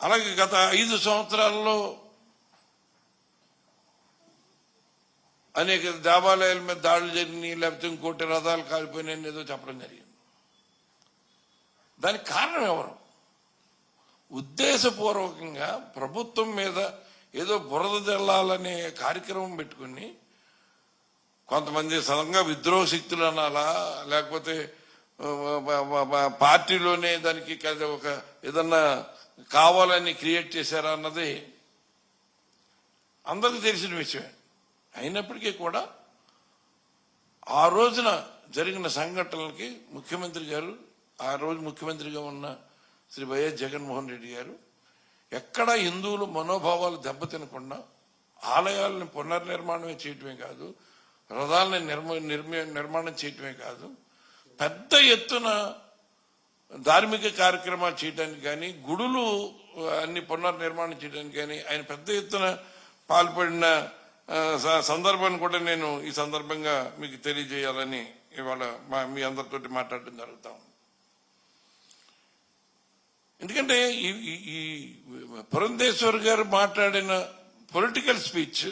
అలాగే గత ఐదు సంవత్సరాల్లో అనేక దేవాలయాల మీద దాడులు జరిగినాయి లేకపోతే ఇంకోటి రథాలు కాలిపోయినాయని ఏదో చెప్పడం జరిగింది. దానికి కారణం ఎవరు? ఉద్దేశపూర్వకంగా ప్రభుత్వం మీద ఏదో బురద జల్లాలనే కార్యక్రమం పెట్టుకుని కొంతమంది సడన్గా విద్రోహ శక్తులు అనాలా లేకపోతే పార్టీలోనే దానికి ఒక ఏదన్నా కావాలని క్రియేట్ చేశారా అన్నది అందరికీ తెలిసిన విషయమే. అయినప్పటికీ కూడా ఆ రోజున జరిగిన సంఘటనలకి ముఖ్యమంత్రి గారు ఆ రోజు ముఖ్యమంత్రిగా ఉన్న శ్రీ వైఎస్ జగన్మోహన్ రెడ్డి గారు ఎక్కడ హిందువులు మనోభావాలు దెబ్బతినకుండా ఆలయాలను పునర్నిర్మాణమే చేయటమే కాదు రథాలని నిర్మ నిర్మ నిర్మాణం చేయటమే కాదు పెద్ద ఎత్తున ధార్మిక కార్యక్రమాలు చేయడానికి కానీ గుడులు అన్ని పునర్నిర్మాణం చేయడానికి కానీ ఆయన పెద్ద ఎత్తున పాల్పడిన స- సందర్భాన్ని కూడా నేను ఈ సందర్భంగా మీకు తెలియజేయాలని ఇవాళ మా- మీ అందరితోటి మాట్లాడడం జరుగుతాం ఎందుకంటే ఈ- ఈ పురంధేశ్వర్ గారు మాట్లాడిన పొలిటికల్ స్పీచ్